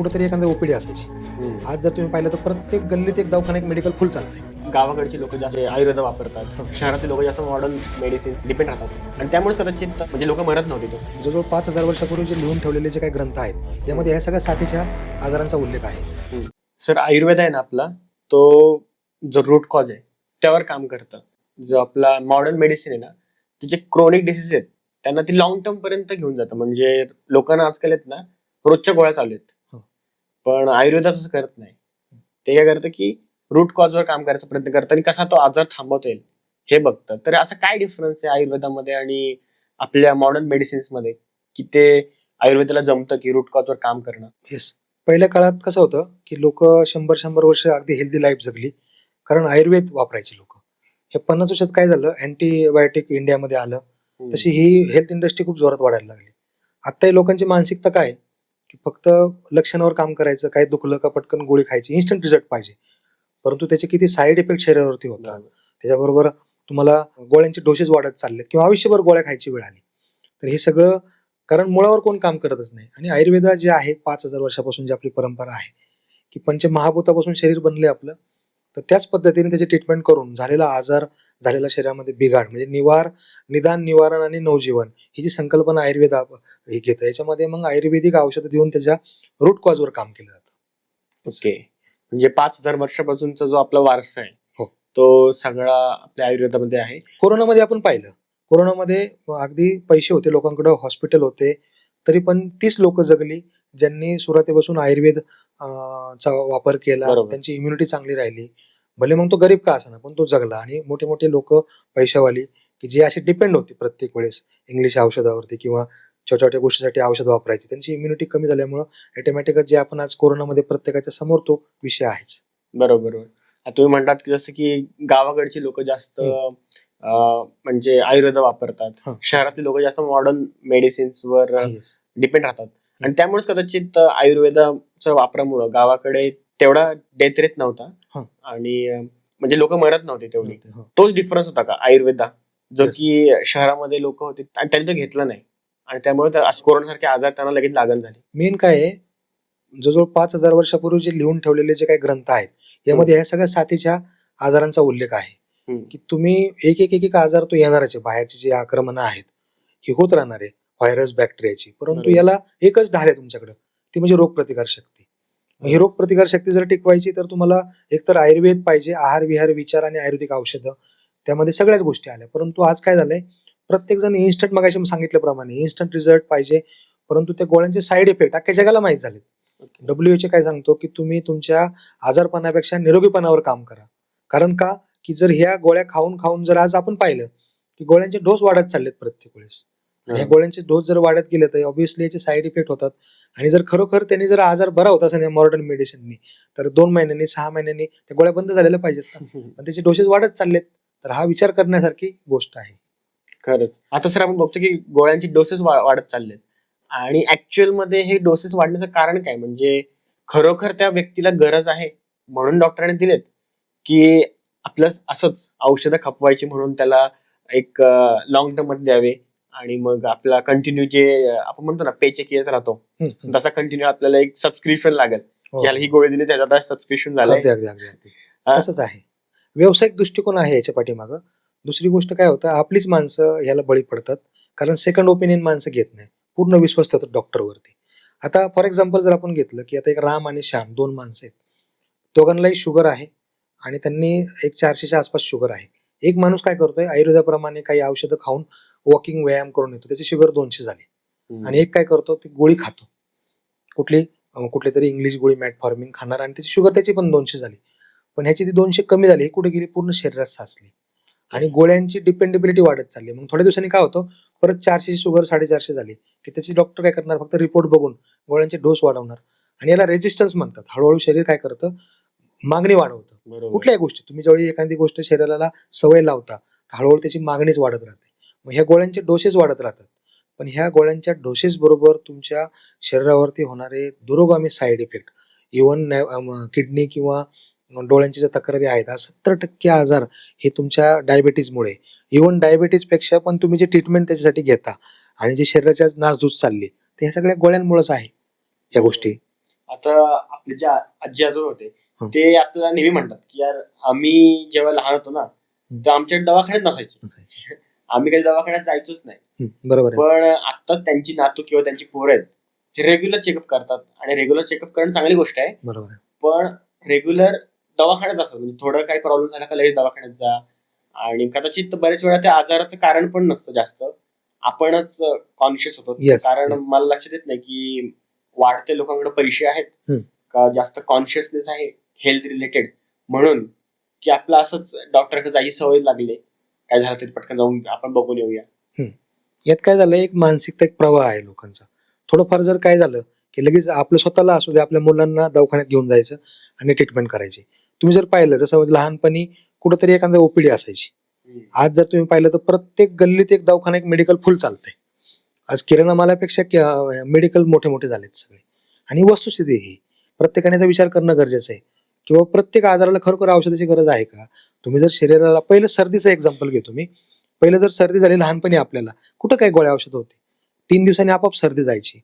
कुठेतरी एखादी ओपीडी असायची. आज जर तुम्ही पाहिलं तर प्रत्येक गल्लीत एक दवाखाना एक मेडिकल फुल चालतंय गावाकडची लोक जास्त आयुर्वेद वापरतात. शहरातले लोक जास्त मॉडर्न मेडिसिन डिपेंड राहतात. आणि त्यामुळेच कदाचित म्हणजे लोक मरत नव्हते तो. जवळजवळ पाच हजार वर्षापूर्वी जे लिहून ठेवलेले जे काही ग्रंथ आहेत यामध्ये ह्या सगळ्या साथीच्या आजारांचा उल्लेख आहे. सर आयुर्वेद आहे ना आपला तो जो रूट कॉज आहे त्यावर काम करतं. जो आपला मॉडर्न मेडिसिन आहे ना ते जे क्रोनिक डिसीज आहेत त्यांना ती लॉंग टर्म पर्यंत घेऊन जातं. म्हणजे लोकांना आजकाल आहेत ना रोजच्या गोळ्या चालू आहेत. हो. पण आयुर्वेद असं करत नाही. ते काय करतं की रूट कॉजवर काम करायचा प्रयत्न करतं आणि कसा तो आजार थांबवता येईल हे बघतं. तर असं काय डिफरन्स आहे आयुर्वेदामध्ये आणि आपल्या मॉडर्न मेडिसिन्समध्ये की ते आयुर्वेदाला जमतं की रूट कॉजवर काम करणं? येस पहिल्या काळात कसं होतं की लोक शंभर शंभर वर्ष अगदी हेल्दी लाईफ जगली. कारण आयुर्वेद वापरायचे लोक. हे पन्नास वर्षात काय झालं? अँटीबायोटिक इंडियामध्ये आलं. तशी ही हेल्थ इंडस्ट्री खूप जोरात वाढायला लागली. आता ही लोकांची मानसिकता काय? की फक्त लक्षणावर काम करायचं काय दुखलं का पटकन गोळी खायची इन्स्टंट रिझल्ट पाहिजे. परंतु त्याचे किती साईड इफेक्ट शरीरावरती होतात. त्याच्याबरोबर तुम्हाला गोळ्यांचे डोसेस वाढत चालले किंवा आयुष्यभर गोळ्या खायची वेळ आली. तर हे सगळं कारण मुळावर कोण काम करतच नाही. आणि आयुर्वेद जे आहे पाच हजार वर्षापासून जी आपली परंपरा आहे की पंचमहाभूतापासून शरीर बनले आपलं तर त्याच पद्धतीने त्याची ट्रीटमेंट करून झालेला आजार झालेला शरीरामध्ये बिघाड म्हणजे निवार निदान निवारण आणि नवजीवन ही जी संकल्पना आयुर्वेद हे घेतं याच्यामध्ये मग आयुर्वेदिक औषधं देऊन त्याच्या रूट कॉजवर काम केलं जातं. ओके. म्हणजे पाच हजार वर्षापासूनचा जो आपला वारसा आहे हो. तो सगळा आपल्या आयुर्वेदामध्ये आहे? कोरोनामध्ये आपण पाहिलं. कोरोनामध्ये अगदी पैसे होते लोकांकडे हॉस्पिटल होते तरी पण तीच लोक जगली ज्यांनी सुरुवातीपासून आयुर्वेद चा वापर केला. त्यांची इम्युनिटी चांगली राहिली. भले मग तो गरीब का असा पण तो जगला आणि मोठे मोठे लोक पैशावाली की जे असे डिपेंड होते प्रत्येक वेळेस इंग्लिश औषधावरती किंवा छोट्या छोट्या गोष्टीसाठी औषध वापरायची. त्यांची इम्युनिटी कमी झाल्यामुळं ऑटोमॅटिकच जे आपण आज कोरोनामध्ये प्रत्येकाच्या समोर तो विषय आहेच. बरोबर तुम्ही म्हणतात की जसं की गावाकडची लोक जास्त म्हणजे आयुर्वेद वापरतात. शहरातले लोक जास्त मॉडर्न मेडिसिन्स वर. डिपेंड राहतात. आणि त्यामुळेच कदाचित आयुर्वेदाच्या वापरामुळं गावाकडे तेवढा डेथ रेट नव्हता. हा. आणि अं, म्हणजे लोक मरत नव्हते तेवढी. हो. तोच डिफरन्स होता का? आयुर्वेदा जो Yes. की शहरामध्ये लोक होते आणि त्यांनी तो घेतला नाही. आणि त्यामुळे त्या- असे कोरोनासारखे आजार त्यांना लगेच लागण झाले. मेन काय आहे जवळजवळ पाच हजार वर्षापूर्वी जे लिहून ठेवलेले जे काही ग्रंथ आहेत यामध्ये ह्या सगळ्या साथीच्या आजारांचा उल्लेख आहे. हम्म. की तुम्ही एक एक एक एक आजार तो येणारच आहे. बाहेरची जी आक्रमणं आहेत ही होत राहणार आहे. व्हायरस बॅक्टेरियाची परंतु बरोबर. याला एकच ढाल आहे तुमच्याकडे. ती म्हणजे रोगप्रतिकार मग ही रोगप्रतिकार शक्ती जर टिकवायची तर तुम्हाला एकतर आयुर्वेद पाहिजे आहार विहार विचार आणि आयुर्वेदिक औषधं. त्यामध्ये सगळ्याच गोष्टी आल्या. परंतु आज काय झालंय? प्रत्येक जण इन्स्टंट मगाशी सांगितल्याप्रमाणे इन्स्टंट रिझल्ट पाहिजे. परंतु त्या गोळ्यांचे साईड इफेक्ट अख्ख्या जगाला माहीत झाले डब्ल्यू एच काय सांगतो? की तुम्ही तुमच्या आजारपणापेक्षा निरोगीपणावर काम करा. कारण का? की जर ह्या गोळ्या खाऊन खाऊन जर आज आपण पाहिलं की गोळ्यांचे डोस वाढत चाललेत प्रत्येक वेळेस. आणि ह्या गोळ्यांचे डोस जर वाढत गेले तर ऑब्व्हियसली याचे साईड इफेक्ट होतात. आणि जर खरोखर त्यांनी जर आजार बरा होत असेल मॉडर्न मेडिसिननी तर दोन महिन्यांनी सहा महिन्यांनी त्या गोळ्या बंद झालेल्या पाहिजेत पण त्याचे डोसेस वाढत चाललेत तर हा विचार करण्यासारखी गोष्ट आहे. खरंच. आता सर आपण बघतो की गोळ्यांची डोसेस वाढत चाललेत. आणि ऍक्च्युअलमध्ये हे डोसेस वाढण्याचं कारण काय? म्हणजे खरोखर त्या व्यक्तीला गरज आहे म्हणून डॉक्टरांनी दिलेत की आपलं असंच औषधं खपवायची म्हणून त्याला एक लॉंग टर्ममध्ये द्यावे. आणि मग आपला कंटिन्यू जे आपण म्हणतो ना पे चेक येत राहतो. तसा कंटिन्यू आपल्याला एक सबस्क्रिप्शन लागेल. हो. की याला ही गोळी दिली त्याचा सबस्क्रिप्शन हा. तसंच आहे. व्यावसायिक दृष्टिकोन आहे याच्या पाठीमागं. दुसरी गोष्ट काय होतं आपलीच माणसं ह्याला बळी पडतात. कारण सेकंड ओपिनियन माणसं घेत नाही. पूर्ण विश्वास ठेवतात डॉक्टरवरती आता फॉर एक्झाम्पल जर आपण घेतलं की आता एक राम आणि श्याम दोन माणसं आहेत. दोघांनाही शुगर आहे आणि त्यांनी एक चारशेच्या आसपास शुगर आहे. एक माणूस काय करतोय आयुर्वेदाप्रमाणे काही औषधं खाऊन वॉकिंग व्यायाम करून येतो. त्याची शुगर दोनशे झाली. आणि एक काय करतो ती गोळी खातो. कुठली? कुठली तरी इंग्लिश गोळी मॅटफॉर्मिंग खाणार आणि त्याची शुगर त्याची पण दोनशे झाली. पण ह्याची ती दोनशे कमी झाली ही कुठे गेली? पूर्ण शरीरात साचली. आणि गोळ्यांची डिपेंडेबिलिटी वाढत चालली. मग थोड्या दिवसांनी काय होतं? परत चारशे शुगर साडेचारशे झाली की त्याची डॉक्टर काय करणार? फक्त रिपोर्ट बघून गोळ्यांचे डोस वाढवणार. आणि याला रेजिस्टन्स म्हणतात. हळूहळू शरीर काय करतं? मागणी वाढवतं. कुठल्याही गोष्टी. तुम्ही जेवढी एखादी गोष्ट शरीराला सवय लावता हळूहळू त्याची मागणीच वाढत राहते. मग ह्या गोळ्यांचे डोसेस वाढत राहतात. पण ह्या गोळ्यांच्या डोसेस बरोबर तुमच्या शरीरावरती होणारे दुरोगामी साईड इफेक्ट इवन किडनी किंवा डोळ्यांच्या ज्या तक्रारी आहेत हा सत्तर टक्के आजार हे तुमच्या डायबिटीजमुळे इवन डायबिटीजपेक्षा पण तुम्ही जे ट्रीटमेंट त्याच्यासाठी घेता आणि जे शरीराच्या नासधूस चालली ते ह्या सगळ्या गोळ्यांमुळेच आहे या गोष्टी. आता आपले जे आजी आजोबा होते. ते आपल्याला नेहमी म्हणतात की यार आम्ही जेव्हा लहान होतो ना तर आमच्याकडे दवाखान्यात नसायचे. आम्ही काही दवाखान्यात जायचोच नाही. बरोबर पण आता त्यांची नातू किंवा त्यांची पोरं आहेत हे रेग्युलर चेकअप करतात. आणि रेग्युलर चेकअप करणं चांगली गोष्ट आहे. बरोबर पण रेग्युलर दवाखान्यात असं म्हणजे थोडं काही प्रॉब्लेम झाला का लगेच दवाखान्यात जा. आणि कदाचित बऱ्याच वेळा त्या आजाराचं कारण पण नसतं जास्त. आपणच कॉन्शियस होतो. कारण मला लक्षात येत नाही की वाढते लोकांकडे पैसे आहेत. का जास्त कॉन्शियसनेस आहे हेल्थ रिलेटेड म्हणून की आपलं असंच डॉक्टरकडे जायची सवय लागली. काय झालं तरी पटकन जाऊन आपण बघून येऊया. यात काय झालं एक मानसिकता एक प्रवाह आहे लोकांचा. थोडंफार जर काय झालं की लगेच आपलं स्वतःला असू दे आपल्या मुलांना दवाखान्यात घेऊन जायचं आणि ट्रीटमेंट करायची. तुम्ही जर पाहिलं जसं म्हणजे लहानपणी कुठंतरी एखादा ओपीडी असायची. आज जर तुम्ही पाहिलं तर प्रत्येक गल्लीत एक दवाखाना एक मेडिकल फुल चालतंय. आज किराणा मालापेक्षा मेडिकल मोठे मोठे झालेत सगळे. आणि वस्तुस्थिती ही प्रत्येकाने विचार करणं गरजेचं आहे. किंवा प्रत्येक आजाराला खरोखर औषधाची गरज आहे का? तुम्ही जर शरीराला पहिलं सर्दीचं एक्झाम्पल घेतो मी. पहिलं जर सर्दी झाली लहानपणी आपल्याला कुठं काय गोळ्या औषध होते? तीन दिवसांनी आपोआप सर्दी जायची.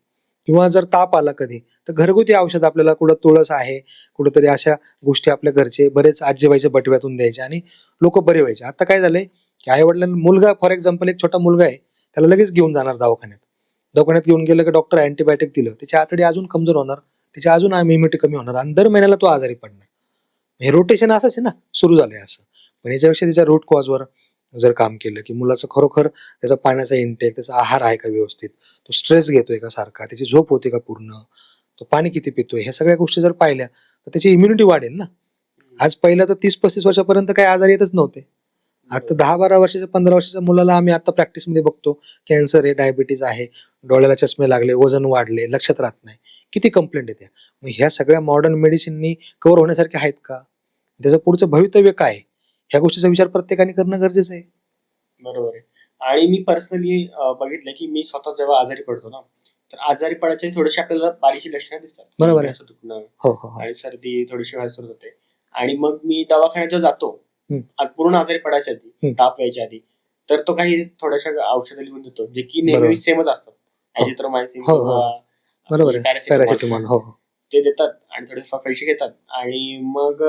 किंवा जर ताप आला कधी तर घरगुती औषध आपल्याला कुठं तुळस आहे कुठंतरी अशा गोष्टी आपल्या घरचे बरेच आजीबाईच्या बटव्यातून द्यायचे आणि लोक बरे व्हायचे. आता काय झालंय की आई वडिलांना मुलगा फॉर एक्झाम्पल एक छोटा मुलगा आहे त्याला लगेच घेऊन जाणार दवाखान्यात. दवाखान्यात घेऊन गेलं की डॉक्टर अँटीबायोटिक दिलं. त्याची आतडी अजून कमजोर होणार. त्याची अजून इम्युनिटी कमी होणार. आणि दर महिन्याला तो आजारी पडणार. हे रोटेशन असंच आहे ना. सुरू झालंय असं. पण याच्यापेक्षा त्याच्या रूट कॉजवर जर काम केलं की मुलाचं खरोखर त्याचा पाण्याचा इंटेक त्याचा आहार आहे का व्यवस्थित? तो स्ट्रेस घेतोय का सारखा? त्याची झोप होते का पूर्ण? तो पाणी किती पितोय? ह्या सगळ्या गोष्टी जर पाहिल्या तर त्याची इम्युनिटी वाढेल ना. आज पहिलं तर तीस पस्तीस वर्षापर्यंत काही आजार येतच नव्हते. आता दहा बारा वर्षाच्या पंधरा वर्षाच्या मुलाला आम्ही आता प्रॅक्टिसमध्ये बघतो. कॅन्सर आहे डायबिटीज आहे डोळ्याला चष्मे लागले वजन वाढले लक्षात राहत नाही. किती कंप्लेंट येते मग ह्या सगळ्या मॉडर्न मेडिसिननी कव्हर होण्यासारखे आहेत का त्याचं पुढचं भवितव्य काय? ह्या गोष्टीचा विचार प्रत्येकाने करणं गरजेचं आहे बरोबर आहे आणि मी पर्सनली बघितलं की मी स्वतः जेव्हा आजारी पडतो ना तर आजारी पडायचे थोडेसे आपल्याला बारीकशी लक्षणं दिसतात बरोबर आहे. दुखणं हो हो हो आणि सर्दी थोडीशी व्हायला सुरू होते आणि मग मी दवाखान्यात जेव्हा जातो पूर्ण आजारी पडायच्या आधी. ताप यायच्या आधी तर तो काही थोड्याशा औषधं लिहून देतो जे की. नेहमी सेमच असतात ऍजिथ्रोमायसिन. बरोबर पॅरासिटामॉल हो हो. ते देतात आणि थोडे पैसे घेतात. आणि मग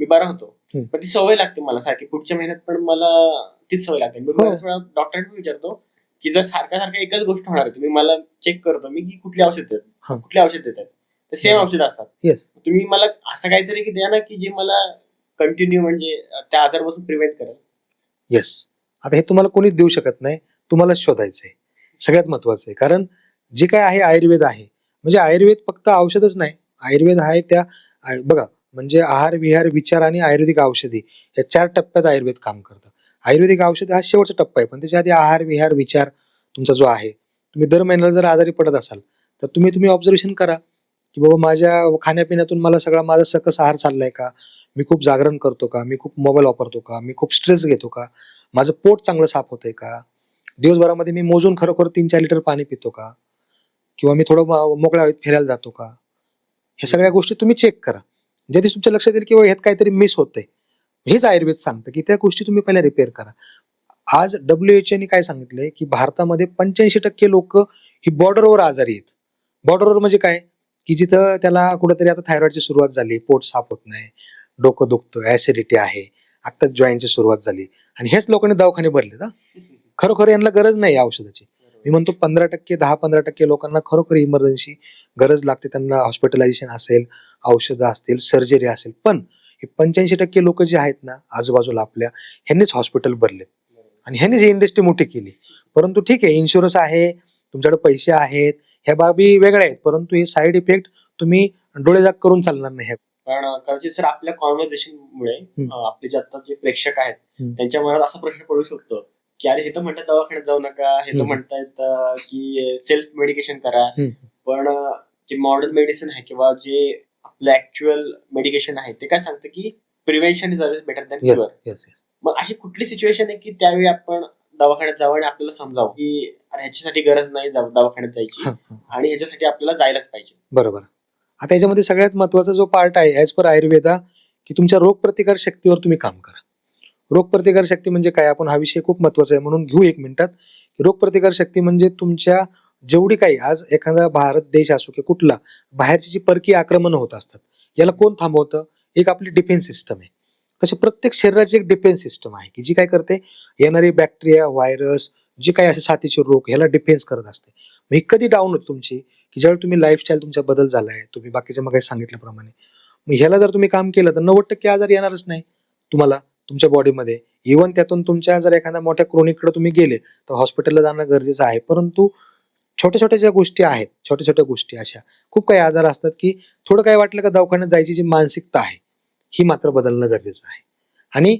मी बरा होतो. पण ती सवय लागते मला सारखी. पुढच्या महिन्यात पण मला तीच सवय लागते. मी हो. डॉक्टरांना विचारतो की जर सारखा सारखा एकच गोष्ट होणार तुम्ही मला चेक करतो. मी की कुठली औषध देतात? हा. कुठली औषध देतात? तर सेम. औषध असतात. येस तुम्ही मला असं काहीतरी की द्या ना की जे मला कंटिन्यू म्हणजे त्या आजारापासून प्रिव्हेंट करेल. येस आता हे तुम्हाला कोणीच देऊ शकत नाही. तुम्हाला शोधायचं आहे सगळ्यात महत्वाचं आहे. कारण जे काय आहे आयुर्वेद आहे म्हणजे आयुर्वेद फक्त औषधच नाही. आयुर्वेद आहे त्या बघा म्हणजे आहार विहार विचार आणि आयुर्वेदिक औषधी या चार टप्प्यात आयुर्वेद काम करतं. आयुर्वेदिक औषध हा शेवटचा टप्पा आहे पण त्याच्या आधी आहार विहार विचार तुमचा जो आहे तुम्ही दर महिन्याला जर आजारी पडत असाल तर तुम्ही तुम्ही ऑब्झर्वेशन करा की बाबा माझ्या खाण्यापिण्यातून मला सगळा माझा सकस आहार चाललाय का? मी खूप जागरण करतो का? मी खूप मोबाईल वापरतो का? मी खूप स्ट्रेस घेतो का? माझं पोट चांगलं साफ होतंय का? दिवसभरामध्ये मी मोजून खरोखर तीन चार लिटर पाणी पितो का? किंवा मी थोडं मोकळ्या हवेत फिरायला जातो का? हे सगळ्या गोष्टी तुम्ही चेक करा. ज्या दिवशी तुमच्या लक्षात येईल की बाबा ह्यात काहीतरी मिस होतंय. हेच आयुर्वेद सांगतं की त्या गोष्टी तुम्ही पहिल्या रिपेअर करा. आज डब्ल्यू एच ने काय सांगितलंय की भारतामध्ये पंच्याऐंशी टक्के लोक ही बॉर्डरवर आजारी आहेत. बॉर्डरवर म्हणजे काय? की जिथं त्याला कुठेतरी आता थायरॉइडची सुरुवात झाली पोट साफ होत नाही डोकं दुखतं ऍसिडिटी आहे आता जॉईंटची सुरुवात झाली. आणि हेच लोकांनी दवाखाने भरले ना खरोखर यांना गरज नाही औषधाची. मी म्हणतो पंधरा टक्के दहा पंधरा टक्के लोकांना खरोखर इमर्जन्सी गरज लागते. त्यांना हॉस्पिटलायझेशन असेल औषधं असतील सर्जरी असेल. पण हे पंच्याऐंशी टक्के लोक जे आहेत ना आजूबाजूला आपल्या ह्यांनीच हॉस्पिटल भरलेत. आणि ह्यांनीच ही इंडस्ट्री मोठी केली. परंतु ठीक आहे इन्शुरन्स आहे तुमच्याकडे पैसे आहेत ह्या बाबी वेगळ्या आहेत. परंतु हे साईड इफेक्ट तुम्ही डोळेजाग करून चालणार नाही कारण कदाचित सर आपल्या कॉन्व्हर्सेशन मुळे आपले जे आता जे प्रेक्षक आहेत. त्यांच्या मनात असा प्रश्न पडू शकतो की अरे हे तर म्हणतात दवाखान्यात जाऊ नका हे तर. म्हणतायत की सेल्फ मेडिकेशन करा. पण जे मॉडर्न मेडिसिन आहे किंवा जे आपलं ऍक्च्युअल मेडिकेशन आहे ते काय सांगतं की prevention is always better than cure मग अशी कुठली सिच्युएशन आहे की त्यावेळी आपण दवाखान्यात जावं आणि आपल्याला समजावं की अरे ह्याच्यासाठी गरज नाही दवाखान्यात जायची आणि ह्याच्यासाठी आपल्याला जायलाच पाहिजे. बरोबर. आता याच्यामध्ये सगळ्यात महत्त्वाचा जो पार्ट आहे ॲज पर आयुर्वेदा की तुमच्या रोगप्रतिकार शक्तीवर तुम्ही काम करा. रोगप्रतिकार शक्ती म्हणजे काय? आपण हा विषय खूप महत्त्वाचा आहे म्हणून घेऊ एक मिनिटात. की रोगप्रतिकार शक्ती म्हणजे तुमच्या जेवढी काही आज एखादा भारत देश असो की कुठला बाहेरची जी परकीय आक्रमण होत असतात याला कोण थांबवतं? एक आपली डिफेन्स सिस्टम आहे. तसे प्रत्येक शरीराची एक डिफेन्स सिस्टम आहे की जी काय करते? येणारी बॅक्टेरिया व्हायरस जे काही असे साथीचे रोग ह्याला डिफेन्स करत असते. मग ही कधी डाऊन होत तुमची? की ज्यावेळी तुम्ही लाईफस्टाईल तुमचा बदल झाला आहे तुम्ही बाकीच्या मग सांगितल्याप्रमाणे. मग ह्याला जर तुम्ही काम केलं तर नव्वद टक्के आजार येणारच नाही तुम्हाला. तुमच्या बॉडीमध्ये इव्हन त्यातून तुमच्या जर एखाद्या मोठ्या क्रोनिककडे तुम्ही गेले तर हॉस्पिटलला जाणं गरजेचं आहे. परंतु छोट्या छोट्या ज्या गोष्टी आहेत छोट्या छोट्या गोष्टी अशा खूप काही आजार असतात की थोडं काय वाटलं का दवाखान्यात जायची जी मानसिकता आहे ही मात्र बदलणं गरजेचं आहे. आणि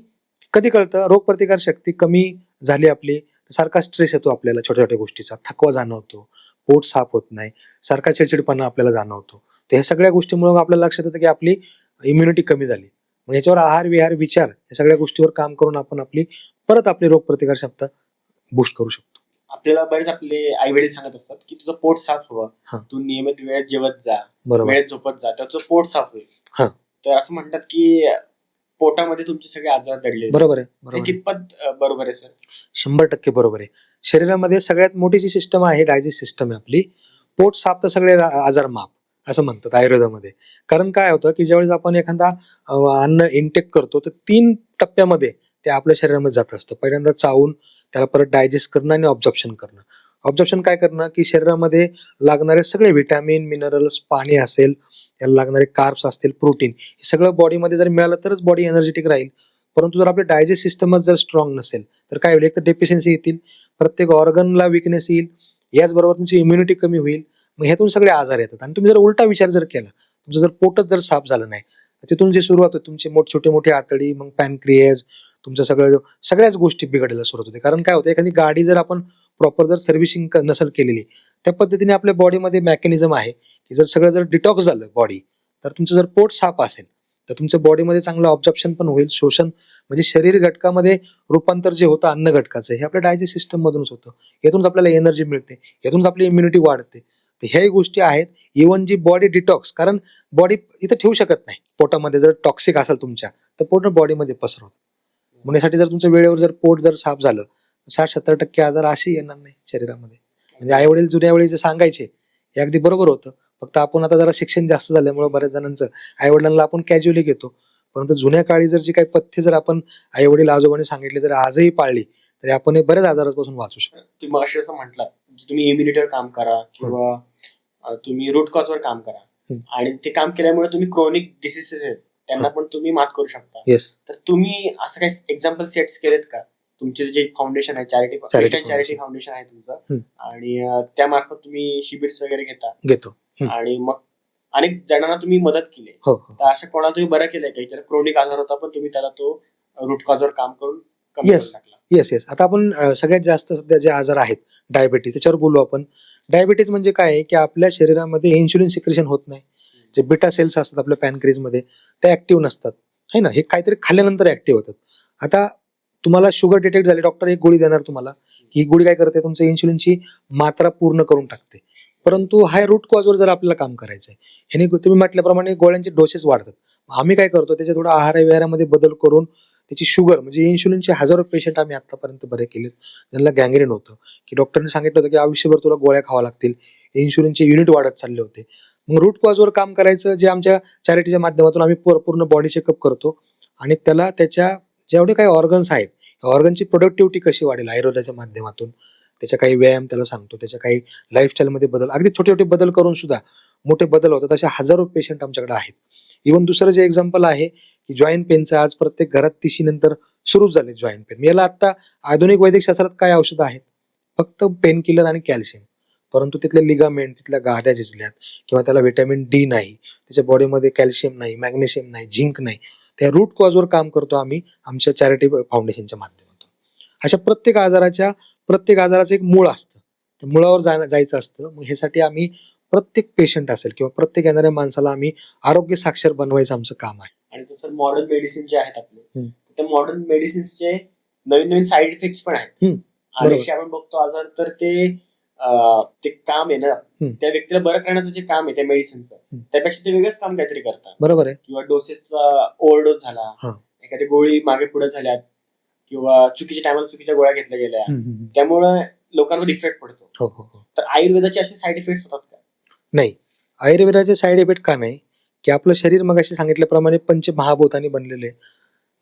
कधी कळतं रोगप्रतिकार शक्ती कमी झाली आपली तर सारखा स्ट्रेस येतो आपल्याला छोट्या छोट्या गोष्टीचा. थकवा जाणवतो पोट साफ होत नाही सारखा चिडचिडपणा आपल्याला जाणवतो. तर ह्या सगळ्या गोष्टीमुळे आपल्याला लक्षात येतं की आपली इम्युनिटी कमी झाली. मग याच्यावर आहार विहार विचार या सगळ्या गोष्टीवर काम करून आपण आपली परत आपली रोगप्रतिकार क्षमता बूस्ट करू शकतो आपल्याला बरेच आपले आई वडील सांगत असतात की तुझं पोट साफ हा. व्हावं तू नियमित वेळेत जेवत जा वेळेत झोपत जा तर तुझं पोट साफ. होईल तर असं म्हणतात की पोटामध्ये तुमचे सगळे आजार दडले. बरोबर आहे. कितपत बरोबर आहे सर शंभर टक्के बरोबर आहे शरीरामध्ये सगळ्यात मोठी जी सिस्टम आहे डायजेस्ट सिस्टम आहे आपली पोट साफ तर सगळे आजार माप असं म्हणतात आयुर्वेदामध्ये. कारण काय होतं की ज्यावेळेस आपण एखादा अन्न इनटेक करतो तर तीन टप्प्यामध्ये ते आपल्या शरीरामध्ये जात असतं. पहिल्यांदा चावून त्याला परत डायजेस्ट करणं आणि ऑब्झर्प्शन करणं. ऑब्झर्प्शन काय करणं? की शरीरामध्ये लागणारे सगळे व्हिटॅमिन मिनरल्स पाणी असेल त्याला लागणारे कार्ब्स असतील प्रोटीन हे सगळं बॉडीमध्ये जर मिळालं तरच बॉडी एनर्जेटिक राहील. परंतु जर आपले डायजेस्ट सिस्टमच जर स्ट्रॉंग नसेल तर काय होईल? एक तर डेफिशियन्सी येतील प्रत्येक ऑर्गनला विकनेस येईल याचबरोबर तुमची इम्युनिटी कमी होईल. मग ह्यातून सगळे आजार येतात. आणि तुम्ही जर उलटा विचार जर केला तुमचं जर पोटच जर साफ झालं नाही तिथून जी सुरुवात होते तुमचे मोठ छोटे मोठे आतडी मग पॅनक्रिएज तुमचं सगळं सगळ्याच गोष्टी बिघडायला सुरुवात होते. कारण काय होतं एखादी गाडी जर आपण प्रॉपर जर सर्व्हिसिंग नसेल केलेली त्या पद्धतीने आपल्या बॉडीमध्ये मेकॅनिझम आहे की जर सगळं जर डिटॉक्स झालं बॉडी तर तुमचं जर पोट साफ असेल तर तुमच्या बॉडीमध्ये चांगलं ऑब्झॉप्शन पण होईल शोषण म्हणजे शरीर घटकामध्ये रूपांतर जे होतं अन्न घटकाचं हे आपल्या डायजेस्ट सिस्टम मधूनच होतं. यातूनच आपल्याला एनर्जी मिळते यातूनच आपली इम्युनिटी वाढते. तर ह्याही गोष्टी आहेत. इव्हन जी बॉडी डिटॉक्स कारण बॉडी इथं ठेवू शकत नाही. पोटामध्ये जर टॉक्सिक असेल तुमच्या तर पूर्ण बॉडीमध्ये पसरवत. म्हणून जर तुमच्या वेळेवर जर पोट जर साफ झालं तर साठ सत्तर टक्के आजार असे येणार नाही शरीरामध्ये. म्हणजे आई वडील जुन्या वेळी जे सांगायचे हे अगदी बरोबर होतं. फक्त आपण आता जरा शिक्षण जास्त झाल्यामुळे बऱ्याच जणांचं आई वडिलांना आपण कॅज्युअली घेतो. परंतु जुन्या काळी जर जी काही पथ्य जर आपण आई वडील आजोबांनी सांगितले जर आजही पाळली तरी आपण हे बऱ्याच आजारापासून वाचू शकतो. तुम्ही असं म्हटलं तुम्ही इम्युनिटीवर काम करा किंवा तुम्ही रूट कॉजवर काम करा. आणि ते काम केल्यामुळे तुम्ही क्रोनिक डिसिजेस आहेत त्यांना पण तुम्ही मात करू शकता. येस तर तुम्ही असं काही एक्झाम्पल सेट्स केलेत का तुमचे जे फाउंडेशन आहे चॅरिटी क्रिस्टन चॅरिटी फाउंडेशन आहे तुमचं. आणि त्यामार्फत तुम्ही शिबिर्स वगैरे घेता. घेतो. आणि मग अनेक जणांना तुम्ही मदत केली. हो हो. तर असं कोणाला तुम्ही बरं केलंय का? ज्याला क्रोनिक आजार होता पण तुम्ही त्याला तो रूट कॉजवर काम करून टाकला येस येस आता आपण सगळ्यात जास्त सध्या जे आजार आहेत डायबिटीज त्याच्यावर बोलू आपण. डायबिटीज म्हणजे काय आहे की आपल्या शरीरामध्ये इन्शुलिन सिक्रेशन होत नाही. जे बिटा सेल्स असतात आपल्या पॅनक्रीजमध्ये ते ऍक्टिव्ह नसतात. है ना? हे काहीतरी खाल्ल्यानंतर ऍक्टिव्ह होतात. आता तुम्हाला शुगर डिटेक्ट झाली डॉक्टर एक गोळी देणार तुम्हाला की ही गोळी काय करते? तुमच्या इन्शुलिनची मात्रा पूर्ण करून टाकते. परंतु हाय रूट कॉजवर जर आपल्याला काम करायचं आहे ह्याने तुम्ही म्हटल्याप्रमाणे गोळ्यांचे डोसेस वाढतात. आम्ही काय करतो? त्याच्या थोडं आहार विहारामध्ये बदल करून त्याची शुगर म्हणजे इन्शुलिनचे हजारो पेशंट आम्ही आतापर्यंत बरे केलेत. ज्यांना गँग्रेन होतं. की डॉक्टरने सांगितलं होतं की आयुष्यभर तुला गोळ्या खावा लागतील. इन्शुलिनचे युनिट वाढत चालले होते. मग रूट कॉजवर काम करायचं जे आमच्या चॅरिटीच्या माध्यमातून आम्ही पूर्ण बॉडी चेकअप करतो. आणि त्याला त्याच्या जेवढे काही ऑर्गन्स आहेत ऑर्गनची प्रोडक्टिव्हिटी कशी वाढेल आयुर्वेदाच्या माध्यमातून? त्याच्या काही व्यायाम त्याला सांगतो. त्याच्या काही लाईफस्टाईलमध्ये बदल अगदी छोटे छोटे बदल करून सुद्धा मोठे बदल होतात. असे हजारो पेशंट आमच्याकडे आहेत. इव्हन दुसरं जे एक्झाम्पल आहे की जॉईंट पेनचं आज प्रत्येक घरात तिशी नंतर सुरूच झाले जॉईंट पेन याला आता आधुनिक वैद्यकशास्त्रात काय औषधं आहेत? फक्त पेन किलर आणि कॅल्शियम परंतु तिथले लिगामेंट तिथल्या गाद्या झिजल्यात किंवा त्याला व्हिटॅमिन डी नाही त्याच्या बॉडीमध्ये कॅल्शियम नाही मॅग्नेशियम नाही झिंक नाही. त्या रूट कॉजवर काम करतो आम्ही आमच्या चॅरिटी फाउंडेशनच्या माध्यमातून. अशा प्रत्येक आजाराच्या प्रत्येक आजाराचं एक मूळ असतं. त्या मुळावर जाय जायचं असतं. मग ह्यासाठी आम्ही प्रत्येक पेशंट असेल किंवा प्रत्येक येणाऱ्या माणसाला आम्ही आरोग्य साक्षर बनवायचं आमचं काम आहे. आणि तसं मॉडर्न मेडिसिन जे आहेत आपले त्या मॉडर्न मेडिसिन्सचे नवीन नवीन साईड इफेक्ट पण आहेत. आणि आपण बघतो आजार तर ते ते काम आहे ना. त्या व्यक्तीला बरं करण्याचं जे काम आहे त्या मेडिसिनचं. त्यापेक्षा ते वेगळंच काम काहीतरी करतात. बरोबर आहे. किंवा डोसेसचा ओव्हरडोस झाला. एखादी गोळी मागे पुढे झाल्यात किंवा चुकीच्या टायमाला चुकीच्या गोळ्या घेतल्या गेल्या. त्यामुळं लोकांवर इफेक्ट पडतो. हो हो हो. तर आयुर्वेदाचे असे साईड इफेक्ट होतात का? नाही. आयुर्वेदाचे साईड इफेक्ट का नाही? की आपलं शरीर मग अशी सांगितल्याप्रमाणे पंचमहाभूतांनी बनलेले आहे.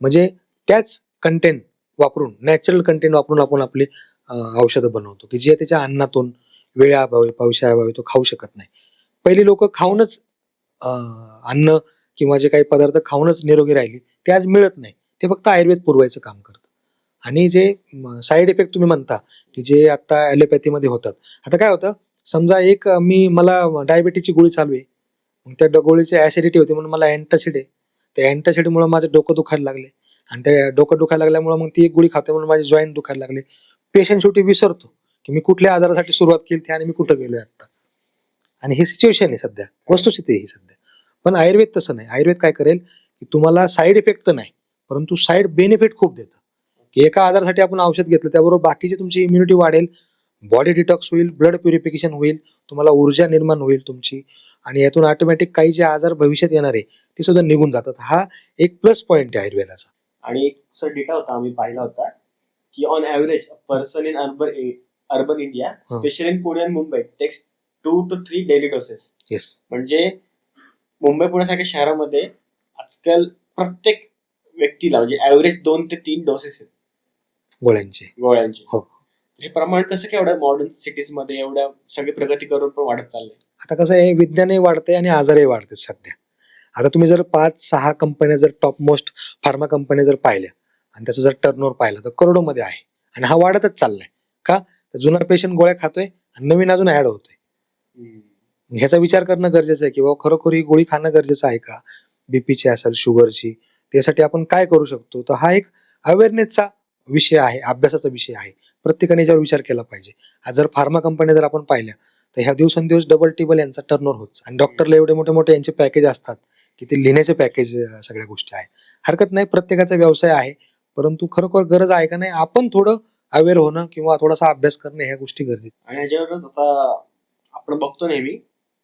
म्हणजे त्याच कंटेंट वापरून नॅचरल कंटेंट वापरून आपण आपली औषधं बनवतो की जे त्याच्या अन्नातून वेळाअभावी पावसाअभावी तो खाऊ शकत नाही. पहिली लोक खाऊनच अन्न किंवा जे काही पदार्थ खाऊनच निरोगी राहिली ते आज मिळत नाही. ते फक्त आयुर्वेद पुरवायचं काम करतं. आणि जे साईड इफेक्ट तुम्ही म्हणता की जे आता ॲलोपॅथीमध्ये होतात. आता काय होतं समजा एक मी मला डायबिटीची गोळी चालू आहे. मग त्या ड- गोळीची ऍसिडिटी होती म्हणून मला अँटासिड आहे. त्या अँटासिडमुळे माझं डोकं दुखायला लागले. आणि त्या डोकं दुखायला लागल्यामुळे मग ती एक गोळी खाते म्हणून माझे जॉईंट दुखायला लागले. पेशंट शेवटी विसरतो की मी कुठल्या आजारासाठी सुरुवात केली ती आणि मी कुठं गेलोय आता आणि ही सिच्युएशन आहे सध्या. वस्तुस्थिती आहे ही सध्या. पण आयुर्वेद तसं नाही. आयुर्वेद काय करेल की तुम्हाला साईड इफेक्ट तर नाही परंतु साईड बेनिफिट खूप देतं. की एका आजारासाठी आपण औषध घेतलं त्याबरोबर बाकीची तुमची इम्युनिटी वाढेल बॉडी डिटॉक्स होईल ब्लड प्युरिफिकेशन होईल तुम्हाला ऊर्जा निर्माण होईल तुमची. आणि यातून ऑटोमॅटिक काही जे आजार भविष्यात येणार आहे ते सुद्धा निघून जातात. हा एक प्लस पॉईंट आहे आयुर्वेदाचा. आणि एक सर डेटा होता आम्ही पाहिला होता की on average person in urban urban India. Especially in Pune आणि Mumbai takes two to three daily doses yes म्हणजे मुंबई पुण्यासारख्या शहरामध्ये आजकाल प्रत्येक व्यक्तीला म्हणजे ऍव्हरेज दोन ते तीन डोसेस आहेत. गोळ्यांचे. गोळ्यांचे. हो. हे प्रमाण कसं काय एवढ्या मॉडर्न सिटीजमध्ये एवढ्या सगळी प्रगती करून पण वाढत चाललंय? आता कसं आहे विज्ञानही वाढतंय आणि आजारही वाढतात सध्या. आता तुम्ही जर पाच सहा कंपन्या जर टॉप मोस्ट फार्मा कंपन्या जर पाहिल्या आणि त्याचं जर टर्नओव्हर पाहिलं तर करोडोमध्ये आहे. आणि हा वाढतच चाललाय. का? तर जुना पेशंट गोळ्या खातोय आणि नवीन अजून ऍड होतोय. ह्याचा विचार करणं गरजेचं आहे की बाबा खरोखर ही गोळी खाणं गरजेचं आहे का? बीपीची असेल शुगरची त्यासाठी आपण काय करू शकतो? तर हा एक अवेअरनेसचा विषय आहे अभ्यासाचा विषय आहे. प्रत्येकाने याच्यावर विचार केला पाहिजे. आज जर फार्मा कंपन्या जर आपण पाहिल्या तर ह्या दिवसेंदिवस डबल टिबल यांचा टर्नओव्हर होत आणि डॉक्टरला एवढे मोठे मोठे यांचे पॅकेज असतात की ते लिहिण्याचे पॅकेज सगळ्या गोष्टी आहेत. हरकत नाही प्रत्येकाचा व्यवसाय आहे. परंतु खरोखर गरज आहे का नाही? आपण थोडं अवेअर होणं किंवा थोडासा अभ्यास करणं ह्या गोष्टी गरजेच्या आणि ह्याच्यावरच आता आपण बघतो नेहमी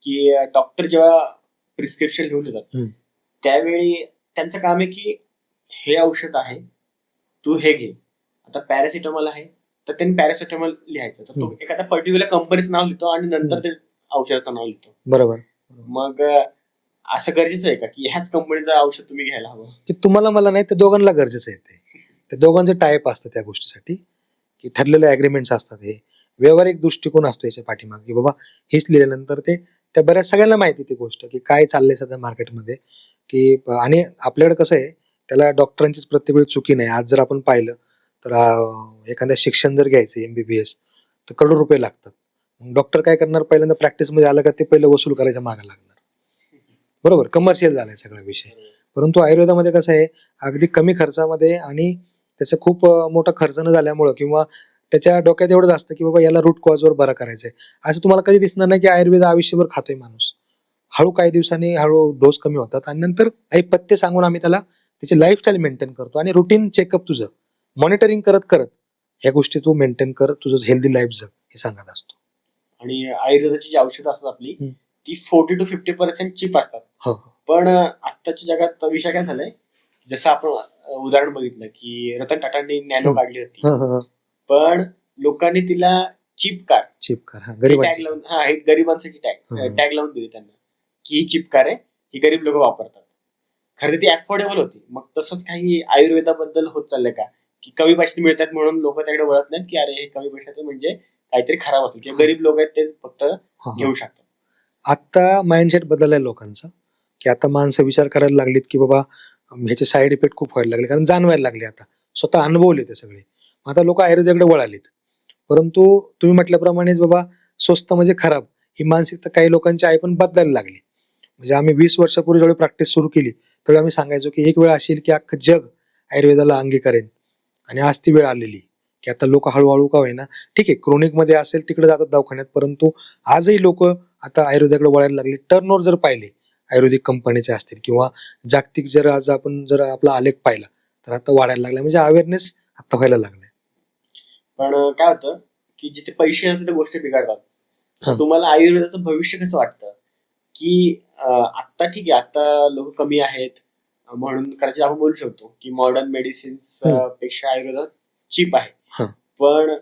की डॉक्टर जेव्हा प्रिस्क्रिप्शन लिहून देतात हम्म. त्यावेळी त्यांचं काम आहे की हे औषध आहे तू हे घे. आता पॅरासिटामॉल आहे तर त्यांनी पॅरासिटामॉल लिहायचं. तर तो. एखाद्या पर्टिक्युलर कंपनीचं नाव लिहितो आणि नंतर ते औषधाचं नाव लिहितो. बरोबर. मग असं गरजेचं आहे का? की ह्याच कंपनीचं औषध तुम्ही घ्यायला हवं? की तुम्हाला मला नाही त्या दोघांना गरजेचं आहे ते. त्या दोघांचं टाईप असतं त्या गोष्टीसाठी. की ठरलेले अग्रीमेंट्स असतात हे. व्यावहारिक दृष्टिकोन असतो याच्या पाठीमागे. की बाबा हेच लिहिल्यानंतर ते त्या बऱ्याच सगळ्यांना माहिती ती गोष्ट की काय चाललंय सध्या मार्केटमध्ये की आणि आपल्याकडे कसं आहे त्याला डॉक्टरांचीच प्रत्येक वेळी चुकी नाही. आज जर आपण पाहिलं तर एखाद्या शिक्षण जर घ्यायचं एमबीबीएस तर करोड रुपये लागतात. डॉक्टर काय करणार? पहिल्यांदा प्रॅक्टिसमध्ये आलं का ते पहिलं वसूल करायच्या मागे लागणार. बरोबर? कमर्शियल झालाय सगळा विषय. परंतु आयुर्वेदामध्ये कसं आहे अगदी कमी खर्चामध्ये आणि त्याचं खूप मोठा खर्च न झाल्यामुळं किंवा त्याच्या डोक्यात एवढंच असतं की बाबा याला रूट कॉजवर बरा करायचंय. असं तुम्हाला कधी दिसणार नाही की आयुर्वेद आयुष्यभर खातोय माणूस. हळू काही दिवसांनी हळू डोस कमी होतात आणि नंतर काही पत्ते सांगून आम्ही त्याला त्याची लाईफस्टाईल मेंटेन करतो आणि रुटीन चेकअप तुझं. मॉनिटरिंग करत करत ह्या गोष्टी तू मेंटेन कर तुझं हेल्दी लाईफ जग हे सांगत असतो आणि आयुर्वेदाची जी औषधं असतात आपली हम्म. ती forty to fifty percent cheap असतात हो हो पण आत्ताच्या जगात विषय काय झालाय जसं आपण अं, उदाहरण बघितलं की रतन टाटांनी नॅनो हम्म. काढली होती हं, हं, हं. पण लोकांनी तिला चिप कार चिप कर हा टॅग गरीबांची लावून हा हे गरिबांसाठी टॅग. टॅग लावून दिली त्यांना की ही चिप कार आहे ही गरीब लोक वापरतात खरं तर ती अफोर्डेबल होती मग तसंच काही आयुर्वेदाबद्दल होत चाललंय का की कमी पैशात मिळतात म्हणून लोक त्याकडे वळत नाहीत की अरे हे कमी पैशात म्हणजे काहीतरी खराब असेल. किंवा गरीब लोक आहेत तेच फक्त. घेऊ शकतात. आता माइंडसेट बदललाय लोकांचा. की आता माणसं विचार करायला लागलीत की बाबा ह्याचे साईड इफेक्ट खूप व्हायला लागले. कारण जाणवायला लागले आता. स्वतः अनुभवले ते सगळे. आता लोक आयुर्वेदाकडे वळालीत. परंतु तुम्ही म्हटल्याप्रमाणेच बाबा स्वस्त म्हणजे खराब. ही मानसिकता काही लोकांची आई पण बदलायला लागली. म्हणजे आम्ही वीस वर्षापूर्वी जेव्हा प्रॅक्टिस सुरू केली त्यावेळी आम्ही सांगायचो की एक वेळ अशी येईल की अख्खं जग आयुर्वेदाला अंगीकारेन. आणि आज ती वेळ आलेली की आता लोक हळूहळू का होईना. ठीक आहे क्रोनिकमध्ये असेल तिकडे जातात दवाखान्यात परंतु आजही लोक आता आयुर्वेदाकडे वळायला लागले. टर्नओव्हर जर पाहिले आयुर्वेदिक कंपनीचे असतील किंवा जागतिक जर आज आपण जर आपला आलेख पाहिला तर आता वाढायला लागला. म्हणजे अवेअरनेस आता व्हायला लागलाय पण काय होतं की जिथे पैसे त्या गोष्टी बिघडतात. तुम्हाला आयुर्वेदाचं भविष्य कसं वाटतं? की आता ठीक आहे आता लोक कमी आहेत. म्हणून कदाचित आपण बोलू शकतो की मॉडर्न मेडिसिन्स. पेक्षा आयुर्वेद चीप आहे. पण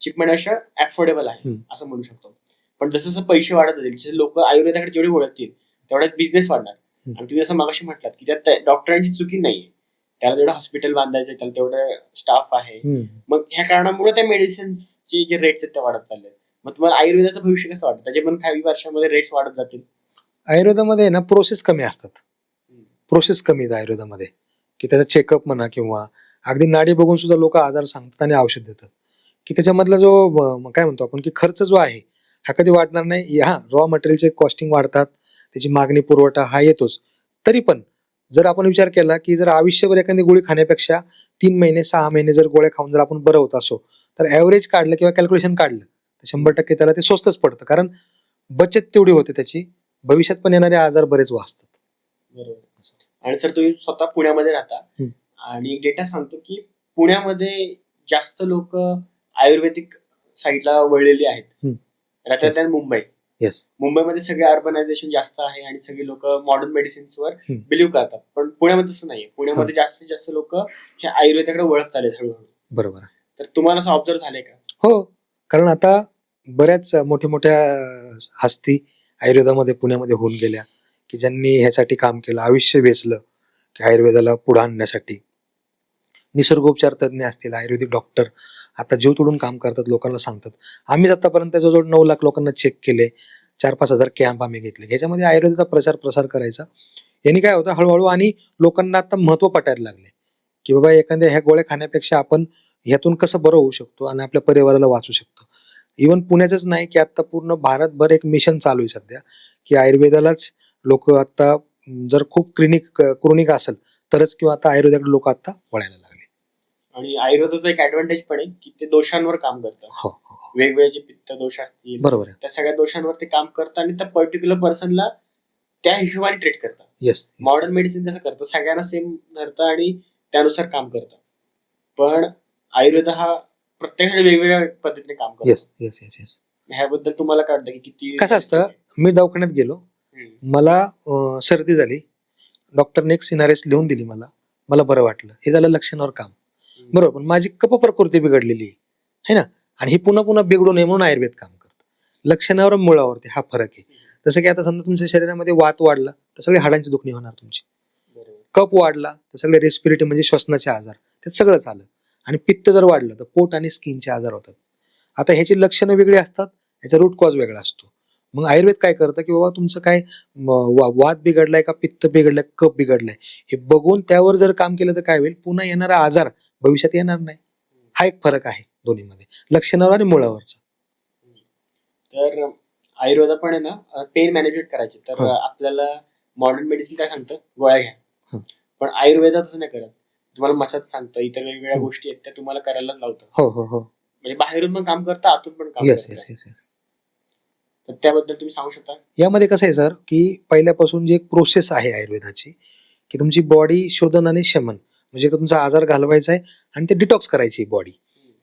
चीप म्हणण्यापेक्षा अफोर्डेबल आहे. असं म्हणू शकतो पण जसं जसं पैसे वाढत जातील जसे लोक आयुर्वेदाकडे जेवढे वळतील तेवढ्याच बिझनेस वाढणार. आणि तुम्ही जसं मागाशी म्हटलात की त्यात डॉक्टरांची चुकी नाहीये त्याला तेवढं हॉस्पिटल बांधायचं त्याला तेवढं स्टाफ आहे. मग ह्या कारणामुळे त्या मेडिसिन्सचे जे रेट्स आहेत ते वाढत चालले. मग तुम्हाला आयुर्वेदाचं भविष्य कसं वाटतं त्याचे पण काही वर्षामध्ये रेट्स वाढत जातील आयुर्वेदामध्ये ना प्रोसेस कमी असतात. प्रोसेस कमी आहेत आयुर्वेदामध्ये. की त्याचा चेकअप म्हणा किंवा अगदी नाडी बघून सुद्धा लोक आजार सांगतात आणि औषध देतात. की त्याच्यामधला जो काय म्हणतो आपण की खर्च जो आहे हा कधी वाढणार नाही. हा रॉ मटेरियलचे कॉस्टिंग वाढतात त्याची मागणी पुरवठा हा येतोच. तरी पण जर आपण विचार केला की जर आयुष्यभर एखादी गोळी खाण्यापेक्षा तीन महिने सहा महिने जर गोळ्या खाऊन जर आपण बरं होत असो तर ॲव्हरेज काढलं किंवा कॅल्क्युलेशन काढलं तर शंभर टक्के त्याला ते स्वस्तच पडतं. कारण बचत तेवढी होते त्याची. भविष्यात पण येणारे आजार बरेच वाचतात. बरोबर. आणि सर तुम्ही स्वतः पुण्यामध्ये राहता. आणि डेटा सांगतो की पुण्यामध्ये जास्त लोक आयुर्वेदिक साईडला वळलेली आहेत. Rather Yes. Than Mumbai. Yes मुंबईमध्ये सगळे अर्बनायझेशन जास्त आहे आणि सगळे लोक मॉडर्न मेडिसिन्स वर हम्म. बिलीव्ह करतात. पण पुण्यामध्ये तसं नाहीये. पुण्यामध्ये जास्तीत जास्त लोक हे आयुर्वेदाकडे वळत चालेल हळूहळू. बरोबर तर तुम्हाला असं ऑब्झर्व झालंय का? हो कारण आता बऱ्याच मोठ्या मोठ्या हस्ती आयुर्वेदामध्ये पुण्यामध्ये होऊन गेल्या. की ज्यांनी ह्यासाठी काम केलं आयुष्य वेचलं की आयुर्वेदाला पुढे आणण्यासाठी. निसर्गोपचार तज्ज्ञ असतील आयुर्वेदिक डॉक्टर आता जीव तोडून काम करतात लोकांना सांगतात. आम्हीच आतापर्यंत जवळजवळ नऊ लाख लोकांना चेक केले चार पाच हजार कॅम्प आम्ही घेतले. ह्याच्यामध्ये आयुर्वेदाचा प्रचार प्रसार करायचा. यांनी काय होतं हळूहळू आणि लोकांना आता महत्त्व पटायला लागले. की बाबा एखाद्या ह्या गोळ्या खाण्यापेक्षा आपण ह्यातून कसं बरं होऊ शकतो आणि आपल्या परिवाराला वाचू शकतो. इवन पुण्याचंच नाही की आता पूर्ण भारतभर एक मिशन चालू आहे सध्या की आयुर्वेदालाच लोक आता जर खूप क्लिनिक क्रोनिक असेल तरच किंवा आता आयुर्वेदाकडे लोक आता वळायला लागले. आणि आयुर्वेदाचा एक ऍडव्हान्टेज पण आहे की ते दोषांवर काम करतं. हो हो हो. वेगवेगळे जे पित्त दोष असतील बरोबर आहे. त्या सगळ्या दोषांवर ते काम करतं आणि त्या पर्टिक्युलर पर्सनला त्या हिशोबाने ट्रीट करतं. येस मॉडर्न मेडिसिन कसं करतं. सगळ्यांना सेम धरतं आणि त्यानुसार काम करतं. पण आयुर्वेद हा प्रत्येकाने वेगवेगळ्या पद्धतीने काम करतो. येस येस येस येस ह्याबद्दल तुम्हाला काय वाटतं की किती कसं असतं? मी दवाखान्यात गेलो. मला सर्दी झाली. डॉक्टरने एक सिनारेस लिहून दिली मला. मला बरं वाटलं. हे झालं लक्षणावर काम. बरोबर पण माझी कप प्रकृती बिघडलेली आहे. है ना? आणि ही पुन्हा पुन्हा बिघडू नये म्हणून आयुर्वेद काम करतं. लक्षणावर मुळावरती हा फरक आहे. जसं की आता समजा तुमच्या शरीरामध्ये वात वाढला तर सगळे हाडांची दुखणी होणार तुमची. कप वाढला तर सगळे रेस्पिरेटरी म्हणजे श्वसनाचे आजार. ते सगळंच आलं आणि पित्त जर वाढलं तर पोट आणि स्किनचे आजार होतात. आता ह्याची लक्षणं वेगळी असतात ह्याचा रूट कॉज वेगळा असतो. मग आयुर्वेद काय करतं की बाबा तुमचं काय म, वा- वात बिघडलाय का पित्त बिघडलाय कप बिघडलाय हे बघून त्यावर जर काम केलं तर काय होईल? पुन्हा येणारा आजार भविष्यात येणार नाही. हा एक फरक आहे दोन्हीमध्ये लक्षणावर आणि मुळावरचा. तर आयुर्वेद पण आहे ना पेन मॅनेजमेंट करायचे. तर. आपल्याला मॉडर्न मेडिसिन काय सांगतं? गोळ्या घ्या. पण आयुर्वेदात तसं नाही करत. तुम्हाला मसाज सांगतं इतर वेगवेगळ्या. गोष्टी आहेत त्या तुम्हाला करायलाच लावतं. हो हो हो. म्हणजे बाहेरून पण काम करतं आतून पण काम येस करतं येस येस येस तर त्याबद्दल तुम्ही सांगू शकता? यामध्ये कसं आहे सर की पहिल्यापासून जी एक प्रोसेस आहे आयुर्वेदाची की तुमची बॉडी शोधन आणि शमन म्हणजे तुमचा आजार घालवायचा आहे आणि ते डिटॉक्स करायची बॉडी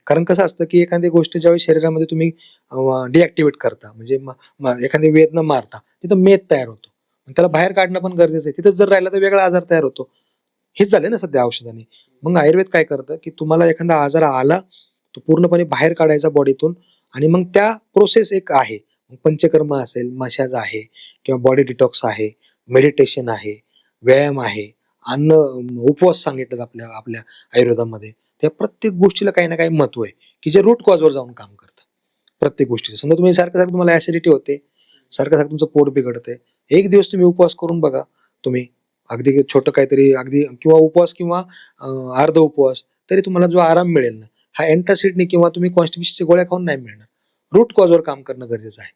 कारण कसं असतं की एखादी गोष्ट ज्यावेळी शरीरामध्ये तुम्ही डिॲक्टिवेट करता म्हणजे एखादी वेदना मारता तिथं मेद तयार होतो. त्याला बाहेर काढणं पण गरजेचं आहे. तिथं जर राहिलं तर वेगळा आजार तयार होतो. हेच झाले ना सध्या औषधाने. मग आयुर्वेद काय करतं की तुम्हाला एखादा आजार आला तो पूर्णपणे बाहेर काढायचा बॉडीतून आणि मग त्या प्रोसेस एक आहे. पंचकर्म असेल मशाज आहे किंवा बॉडी डिटॉक्स आहे मेडिटेशन आहे व्यायाम आहे अन्न उपवास सांगितलं आपल्या आपल्या आयुर्वेदामध्ये त्या प्रत्येक गोष्टीला काही ना काही महत्त्व आहे की जे रूट कॉजवर जाऊन काम करतं. प्रत्येक गोष्टीचं. समजा तुम्ही सारखं सारखं तुम्हाला ऍसिडिटी होते सारखं सारखं तुमचं पोट बिघडते एक दिवस तुम्ही उपवास करून बघा तुम्ही अगदी छोटं काहीतरी अगदी किंवा उपवास किंवा अर्ध उपवास तरी तुम्हाला जो आराम मिळेल ना हा अँटासिडनी किंवा तुम्ही कॉन्स्टिब्युशनच्या गोळ्या खाऊन नाही मिळणार. रूट कॉजवर काम करणं गरजेचं आहे.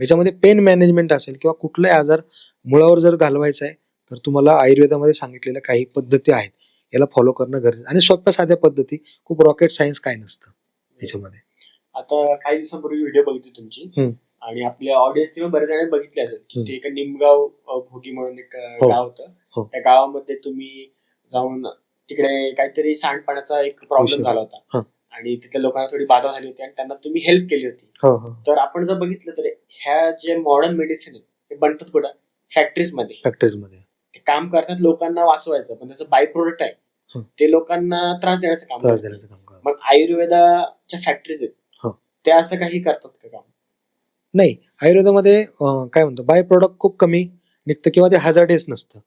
याच्यामध्ये पेन मॅनेजमेंट असेल किंवा कुठलाही आजार मुळावर जर घालवायचा आहे तर तुम्हाला आयुर्वेदामध्ये सांगितलेल्या काही पद्धती आहेत याला फॉलो करणं गरजेचं आणि सोप्या साध्या पद्धती खूप रॉकेट सायन्स काय नसतं याच्यामध्ये आता काही दिवसांपूर्वी व्हिडिओ बघितली तुमची. आणि आपल्या ऑडियन्सचे पण बरेच जण बघितले असेल की. ते एक निमगाव भोगी म्हणून एक हो. गाव होतं हो. त्या गावामध्ये तुम्ही जाऊन तिकडे काहीतरी सांडपाण्याचा एक प्रॉब्लेम. झाला. होता आणि तिथल्या लोकांना थोडी बाधा झाली होती आणि त्यांना तुम्ही हेल्प केली होती. हो हो. तर आपण जर बघितलं तर ह्या जे मॉडर्न मेडिसिन आहे ते बनतात कुठं? फॅक्टरीजमध्ये. फॅक्टरीजमध्ये ते काम करतात लोकांना वाचवायचं पण त्याचं बाय प्रोडक्ट आहे. हं. ते लोकांना त्रास देण्याचं काम त्रास. देण्याचं काम मग आयुर्वेदाच्या फॅक्टरीज आहेत. हो. ते असं काही करतात का काम? नाही आयुर्वेदामध्ये काय म्हणतो बाय प्रोडक्ट खूप कमी निघतं किंवा ते हजार्डेस नसतं.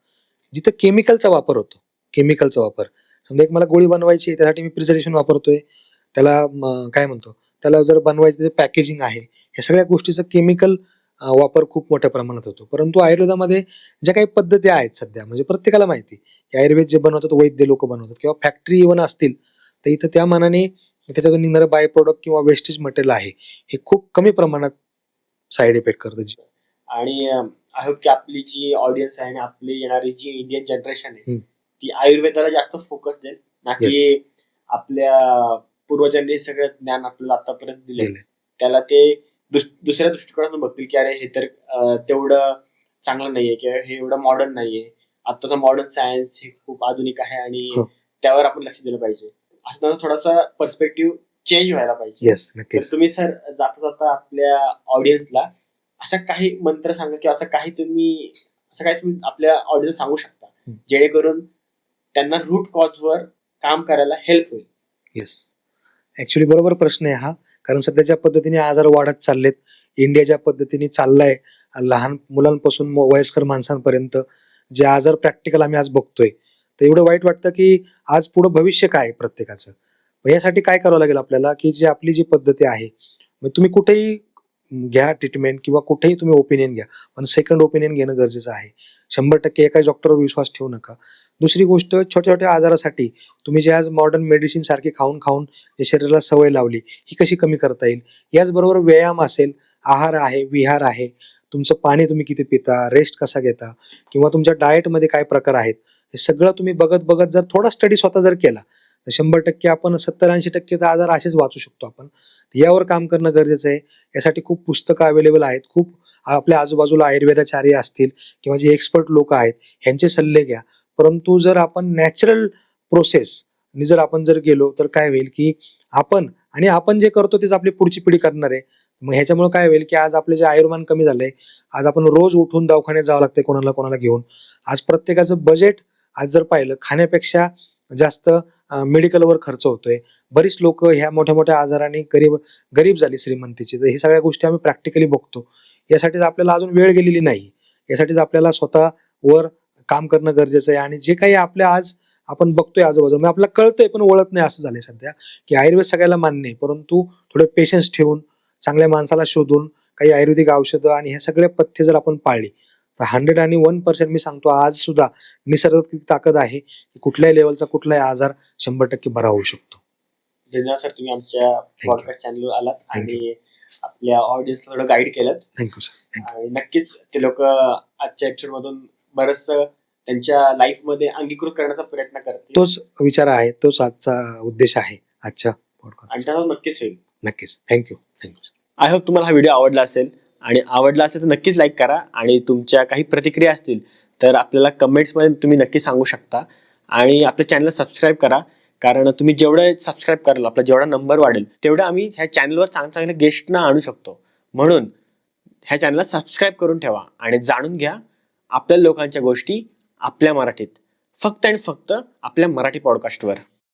जिथं केमिकलचा वापर होतो केमिकलचा वापर. समजा एक मला गोळी बनवायची त्यासाठी मी प्रिझर्वेशन वापरतोय. त्याला काय म्हणतो त्याला जर बनवायचं पॅकेजिंग आहे हे सगळ्या गोष्टीचं केमिकल वापर खूप मोठ्या प्रमाणात होतो परंतु आयुर्वेदामध्ये ज्या काही पद्धती आहेत सध्या म्हणजे प्रत्येकाला माहिती की आयुर्वेद जे बनवतात वैद्य लोक बनवतात किंवा फॅक्टरी इव्हन असतील तर इथं त्या मानाने त्याच्यातून निघणारं बाय प्रोडक्ट किंवा वेस्टेज मटेरियल आहे हे खूप कमी प्रमाणात साईड इफेक्ट करतं जे- आणि आय होप की आपली जी ऑडियन्स आहे आणि आपली येणारी जी इंडियन जनरेशन आहे. ती आयुर्वेदाला जास्त फोकस देईल ना की. आपल्या पूर्वजांनी सगळं ज्ञान आपल्याला आतापर्यंत दिले दिलंय. त्याला ते दुस- दुसऱ्या दृष्टिकोनातून बघतील की अरे हे तर अं, तेवढं चांगलं नाहीये किंवा हे एवढं मॉडर्न नाहीये आताचं मॉडर्न सायन्स हे खूप आधुनिक आहे आणि हो. त्यावर आपण लक्ष दिलं पाहिजे असं त्यांचा थोडासा पर्स्पेक्टिव्ह चेंज व्हायला पाहिजे येस तर नक्कीच तुम्ही सर जाता जाता आपल्या ऑडियन्सला असा काही मंत्र सांगा किंवा असं काही तुम्ही असं काही तुम्ही आपल्या ऑडियन्स सांगू शकता. जेणेकरून त्यांना रूट कॉज वर काम करायला हेल्प होईल येस ऍक्च्युली बरोबर प्रश्न आहे हा. कारण सध्याच्या पद्धतीने आजार वाढत चाललेत इंडिया ज्या पद्धतीने चाललाय लहान मुलांपासून वयस्कर माणसांपर्यंत जे आजार प्रॅक्टिकल आम्ही आज बघतोय तर एवढं वाईट वाटतं की आज पुढं भविष्य काय आहे प्रत्येकाचं? यासाठी काय करावं लागेल आपल्याला की जी आपली जी पद्धती आहे मग तुम्ही कुठेही घ्या ट्रीटमेंट किंवा कुठेही तुम्ही ओपिनियन घ्या पण सेकंड ओपिनियन घेणं गरजेचं आहे. शंभर टक्के एका डॉक्टरवर विश्वास ठेवू नका. दुसरी गोष्ट छोट्या छोट्या आजारासाठी तुम्ही जे आज मॉडर्न मेडिसिन सारखे खाऊन खाऊन जे शरीराला सवय लावली ही कशी कमी करता येईल? याचबरोबर व्यायाम असेल आहार आहे विहार आहे तुमचं पाणी तुम्ही किती पिता रेस्ट कसा घेता किंवा तुमच्या डाएटमध्ये काय प्रकार आहेत हे सगळं तुम्ही बघत बघत जर थोडा स्टडी स्वतः जर केला तर शंभर टक्के आपण सत्तर ऐंशी टक्के तर आजार असेच वाचू शकतो आपण. यावर काम करणं गरजेचं आहे. यासाठी खूप पुस्तकं अवेलेबल आहेत. खूप आपल्या आजूबाजूला आयुर्वेदाचार्य असतील किंवा जे एक्सपर्ट लोक आहेत ह्यांचे सल्ले घ्या. परंतु जर आपण नॅचरल प्रोसेस जर आपण जर गेलो तर काय होईल की आपण आणि आपण जे करतो तेच आपली पुढची पिढी करणार आहे. मग ह्याच्यामुळे काय होईल की आज आपले जे आयुर्मान कमी झालंय आज आपण रोज उठून दवाखान्यात जावं लागतंय कोणाला कोणाला घेऊन. आज प्रत्येकाचं बजेट आज जर पाहिलं खाण्यापेक्षा जास्त मेडिकलवर खर्च होतोय. बरीच लोक ह्या मोठ्या मोठ्या आजाराने गरीब गरीब झाली श्रीमंतीची. तर हे सगळ्या गोष्टी आम्ही प्रॅक्टिकली बघतो. यासाठीच आपल्याला अजून वेळ गेलेली नाही. यासाठीच आपल्याला स्वतःवर काम करणं गरजेचं आहे. आणि जे काही आपल्या आज आपण बघतोय आजूबाजूला म्हणजे आपल्याला कळतंय पण ओळख नाही असं झालंय सध्या की आयुर्वेद सगळ्याला मान्य आहे. परंतु थोडे पेशन्स ठेवून चांगल्या माणसाला शोधून काही आयुर्वेदिक औषधं आणि हे सगळे पथ्य जर आपण पाळली तर हंड्रेड आणि वन पर्सेंट मी सांगतो आज सुद्धा निसर्गात किती ताकद आहे की कुठल्याही लेवलचा कुठलाही आजार शंभर टक्के बरा होऊ शकतो. धन्यवाद सर तुम्ही आमच्या. पॉडकास्ट चॅनलवर आलात आणि आपल्या ऑडियन्सला थोडं गाईड केलं थँक्यू सर नक्कीच ते लोक आजच्या एपिसोड मधून बरंच त्यांच्या लाईफमध्ये अंगीकृत करण्याचा प्रयत्न करतील. तोच विचार आहे तोच आजचा उद्देश आहे आजच्या आणि पॉडकास्ट त्याचा नक्कीच होईल. नक्कीच. थँक्यू थँक्यू आय होप तुम्हाला हा व्हिडिओ आवडला असेल. आणि आवडला असेल तर नक्कीच लाईक करा. आणि तुमच्या काही प्रतिक्रिया असतील तर आपल्याला कमेंट्समध्ये तुम्ही नक्की सांगू शकता. आणि आपल्या चॅनलला सबस्क्राईब करा. कारण तुम्ही जेवढं सबस्क्राईब कराल आपला जेवढा नंबर वाढेल तेवढं आम्ही ह्या चॅनलवर चांगल्या चांगल्या गेस्टना आणू शकतो. म्हणून ह्या चॅनलला सबस्क्राईब करून ठेवा. आणि जाणून घ्या आपल्या लोकांच्या गोष्टी. आपल्या मराठीत. फक्त आणि फक्त आपल्या मराठी पॉडकास्टवर